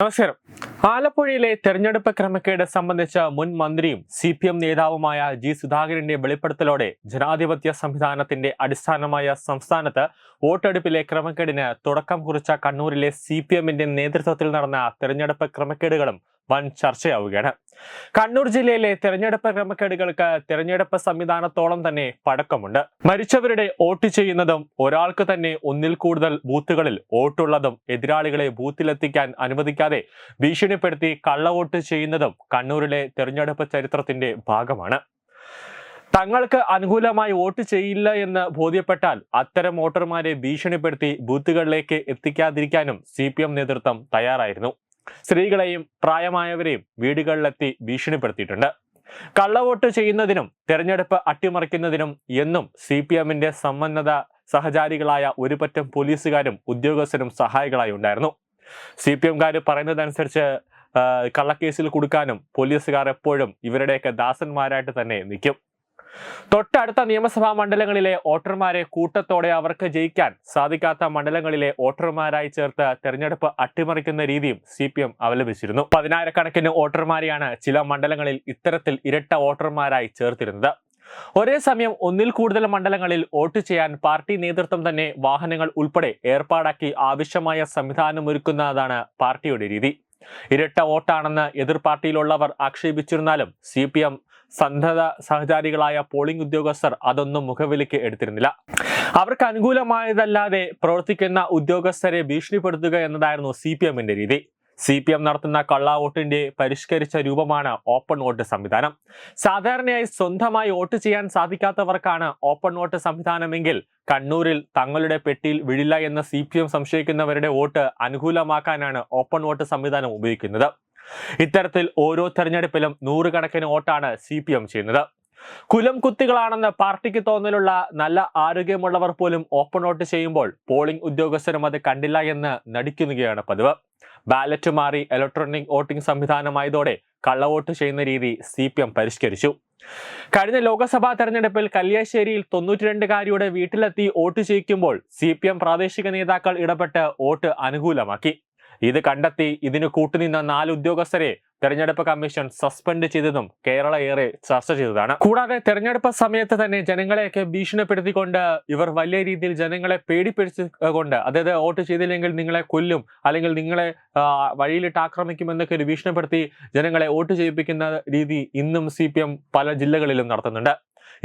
നമസ്കാരം. ആലപ്പുഴയിലെ തെരഞ്ഞെടുപ്പ് ക്രമക്കേട് സംബന്ധിച്ച മുൻ മന്ത്രിയും സി പി എം നേതാവുമായ ജി സുധാകരന്റെ വെളിപ്പെടുത്തലോടെ ജനാധിപത്യ സംവിധാനത്തിന്റെ അടിസ്ഥാനമായ സംസ്ഥാനത്ത് വോട്ടെടുപ്പിലെ ക്രമക്കേടിന് തുടക്കം കുറിച്ച കണ്ണൂരിലെ സി പി എമ്മിന്റെ നേതൃത്വത്തിൽ നടന്ന തെരഞ്ഞെടുപ്പ് ക്രമക്കേടുകളും വൻ ചർച്ചയാവുകയാണ്. കണ്ണൂർ ജില്ലയിലെ തെരഞ്ഞെടുപ്പ് ക്രമക്കേടുകൾക്ക് തെരഞ്ഞെടുപ്പ് സംവിധാനത്തോളം തന്നെ പഴക്കമുണ്ട്. മരിച്ചവരുടെ വോട്ട് ചെയ്യുന്നതും ഒരാൾക്ക് തന്നെ ഒന്നിൽ കൂടുതൽ ബൂത്തുകളിൽ വോട്ടുള്ളതും എതിരാളികളെ ബൂത്തിലെത്തിക്കാൻ അനുവദിക്കാതെ ഭീഷണിപ്പെടുത്തി കള്ളവോട്ട് ചെയ്യുന്നതും കണ്ണൂരിലെ തെരഞ്ഞെടുപ്പ് ചരിത്രത്തിന്റെ ഭാഗമാണ്. തങ്ങൾക്ക് അനുകൂലമായി വോട്ട് ചെയ്യില്ല എന്ന് ബോധ്യപ്പെട്ടാൽ അത്തരം വോട്ടർമാരെ ഭീഷണിപ്പെടുത്തി ബൂത്തുകളിലേക്ക് എത്തിക്കാതിരിക്കാനും സി നേതൃത്വം തയ്യാറായിരുന്നു. സ്ത്രീകളെയും പ്രായമായവരെയും വീടുകളിലെത്തി ഭീഷണിപ്പെടുത്തിയിട്ടുണ്ട്. കള്ളവോട്ട് ചെയ്യുന്നതിനും തെരഞ്ഞെടുപ്പ് അട്ടിമറിക്കുന്നതിനും എന്നും സി പി എമ്മിന്റെ സമ്മന്നത സഹചാരികളായ ഒരുപറ്റം പോലീസുകാരും ഉദ്യോഗസ്ഥരും സഹായികളായി ഉണ്ടായിരുന്നു. സി പി എംകാർ പറയുന്നതനുസരിച്ച് കള്ളക്കേസിൽ കൊടുക്കാനും പോലീസുകാർ എപ്പോഴും ഇവരുടെയൊക്കെ ദാസന്മാരായിട്ട് തന്നെ നിൽക്കും. തൊട്ടടുത്ത നിയമസഭാ മണ്ഡലങ്ങളിലെ വോട്ടർമാരെ കൂട്ടത്തോടെ അവർക്ക് ജയിക്കാൻ സാധിക്കാത്ത മണ്ഡലങ്ങളിലെ വോട്ടർമാരായി ചേർത്ത് തെരഞ്ഞെടുപ്പ് അട്ടിമറിക്കുന്ന രീതിയും സി പി എം അവലംബിച്ചിരുന്നു. പതിനായിരക്കണക്കിന് വോട്ടർമാരെയാണ് ചില മണ്ഡലങ്ങളിൽ ഇത്തരത്തിൽ ഇരട്ട വോട്ടർമാരായി ചേർത്തിരുന്നത്. ഒരേ സമയം ഒന്നിൽ കൂടുതൽ മണ്ഡലങ്ങളിൽ വോട്ട് ചെയ്യാൻ പാർട്ടി നേതൃത്വം തന്നെ വാഹനങ്ങൾ ഉൾപ്പെടെ ഏർപ്പാടാക്കി ആവശ്യമായ സംവിധാനം ഒരുക്കുന്നതാണ് പാർട്ടിയുടെ രീതി. ഇരട്ട വോട്ടാണെന്ന് എതിർ പാർട്ടിയിലുള്ളവർ ആക്ഷേപിച്ചിരുന്നാലും സി പി എം സന്നദ്ധ സഹചാരികളായ പോളിംഗ് ഉദ്യോഗസ്ഥർ അതൊന്നും മുഖവിലയ്ക്ക് എടുത്തിരുന്നില്ല. അവർക്ക് അനുകൂലമായതല്ലാതെ പ്രവർത്തിക്കുന്ന ഉദ്യോഗസ്ഥരെ ഭീഷണിപ്പെടുത്തുക എന്നതായിരുന്നു സി പി എമ്മിന്റെ രീതി. സി പി എം നടത്തുന്ന കള്ളവോട്ടിന്റെ പരിഷ്കരിച്ച രൂപമാണ് ഓപ്പൺ വോട്ട് സംവിധാനം. സാധാരണയായി സ്വന്തമായി വോട്ട് ചെയ്യാൻ സാധിക്കാത്തവർക്കാണ് ഓപ്പൺ വോട്ട് സംവിധാനമെങ്കിൽ കണ്ണൂരിൽ തങ്ങളുടെ പെട്ടിയിൽ വിഴില്ല എന്ന് സി പി എം സംശയിക്കുന്നവരുടെ വോട്ട് അനുകൂലമാക്കാനാണ് ഓപ്പൺ വോട്ട് സംവിധാനം ഉപയോഗിക്കുന്നത്. ഇത്തരത്തിൽ ഓരോ തെരഞ്ഞെടുപ്പിലും നൂറുകണക്കിന് വോട്ടാണ് സി പി എം ചെയ്യുന്നത്. കുലം കുത്തികളാണെന്ന് പാർട്ടിക്ക് തോന്നലുള്ള നല്ല ആരോഗ്യമുള്ളവർ പോലും ഓപ്പൺ ഔട്ട് ചെയ്യുമ്പോൾ പോളിംഗ് ഉദ്യോഗസ്ഥരും അത് കണ്ടില്ല എന്ന് നടിക്കുകയാണ് പതിവ്. ബാലറ്റ് മാറി ഇലക്ട്രോണിക് വോട്ടിംഗ് സംവിധാനമായതോടെ കള്ളവോട്ട് ചെയ്യുന്ന രീതി സി പി എം പരിഷ്കരിച്ചു. കഴിഞ്ഞ ലോക്സഭാ തെരഞ്ഞെടുപ്പിൽ കല്യാശ്ശേരിയിൽ തൊണ്ണൂറ്റിരണ്ടുകാരിയുടെ വീട്ടിലെത്തി വോട്ട് ചെയ്യിക്കുമ്പോൾ സി പി എം പ്രാദേശിക നേതാക്കൾ ഇടപെട്ട് വോട്ട് അനുകൂലമാക്കി. ഇത് കണ്ടെത്തി ഇതിന് കൂട്ടുനിന്ന നാല് ഉദ്യോഗസ്ഥരെ തെരഞ്ഞെടുപ്പ് കമ്മീഷൻ സസ്പെൻഡ് ചെയ്തതും കേരള ഏറെ ചർച്ച ചെയ്തതാണ്. കൂടാതെ തെരഞ്ഞെടുപ്പ് സമയത്ത് തന്നെ ജനങ്ങളെയൊക്കെ ഭീഷണിപ്പെടുത്തിക്കൊണ്ട് ഇവർ വലിയ രീതിയിൽ ജനങ്ങളെ പേടിപ്പിച്ചുകൊണ്ട് അതായത് വോട്ട് ചെയ്തില്ലെങ്കിൽ നിങ്ങളെ കൊല്ലും അല്ലെങ്കിൽ നിങ്ങളെ വഴിയിലിട്ട് ആക്രമിക്കും എന്നൊക്കെ ഒരു ഭീഷണിപ്പെടുത്തി ജനങ്ങളെ വോട്ട് ചെയ്യിപ്പിക്കുന്ന രീതി ഇന്നും സി പല ജില്ലകളിലും നടത്തുന്നുണ്ട്.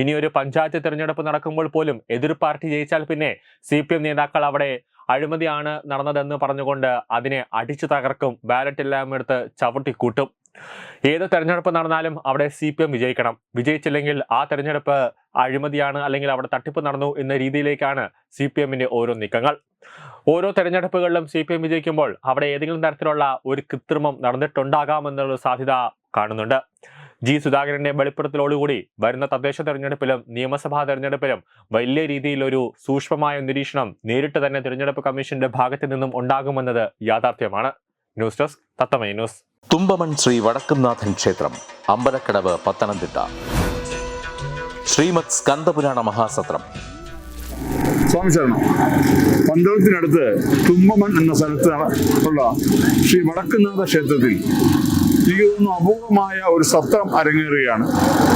ഇനി ഒരു പഞ്ചായത്ത് തിരഞ്ഞെടുപ്പ് നടക്കുമ്പോൾ പോലും എതിർ പാർട്ടി ജയിച്ചാൽ പിന്നെ സി പി എം നേതാക്കൾ അവിടെ അഴിമതിയാണ് നടന്നതെന്ന് പറഞ്ഞുകൊണ്ട് അതിനെ അടിച്ചു തകർക്കും. ബാലറ്റ് എല്ലാം എടുത്ത് ചവിട്ടി കൂട്ടും ഏത് തെരഞ്ഞെടുപ്പ് നടന്നാലും അവിടെ സി പി എം വിജയിക്കണം. വിജയിച്ചില്ലെങ്കിൽ ആ തെരഞ്ഞെടുപ്പ് അഴിമതിയാണ് അല്ലെങ്കിൽ അവിടെ തട്ടിപ്പ് നടന്നു എന്ന രീതിയിലേക്കാണ് സി പി എമ്മിന്റെ ഓരോ നീക്കങ്ങൾ. ഓരോ തെരഞ്ഞെടുപ്പുകളിലും സി പി എം വിജയിക്കുമ്പോൾ അവിടെ ഏതെങ്കിലും തരത്തിലുള്ള ഒരു കൃത്രിമം നടന്നിട്ടുണ്ടാകാമെന്നുള്ള സാധ്യത കാണുന്നുണ്ട്. ജി സുധാകരന്റെ വെളിപ്പെടുത്തലോടുകൂടി വരുന്ന തദ്ദേശ തെരഞ്ഞെടുപ്പിലും നിയമസഭാ തെരഞ്ഞെടുപ്പിലും വലിയ രീതിയിൽ ഒരു സൂക്ഷ്മമായ നിരീക്ഷണം നേരിട്ട് തന്നെ തെരഞ്ഞെടുപ്പ് കമ്മീഷന്റെ ഭാഗത്തു നിന്നും ഉണ്ടാകുമെന്നത് യാഥാർത്ഥ്യമാണ്. ന്യൂസ് ഡെസ്ക് തത്തമൈ ന്യൂസ്. തുമ്പമൺ ശ്രീ വടക്കുംനാഥൻ ക്ഷേത്രം അമ്പലക്കടവ് പത്തനംതിട്ട. ശ്രീമത് സ്കന്ദപുരാണ മഹാസത്രം. സ്വാമി ശരണം. പന്തളത്തിനടുത്ത് തുമ്പമൺ എന്ന സ്ഥലത്ത് ഉള്ള ശ്രീ വടക്കുന്നാഥ ക്ഷേത്രത്തിൽ എനിക്ക് അപൂർവമായ ഒരു സത്രം അരങ്ങേറുകയാണ്.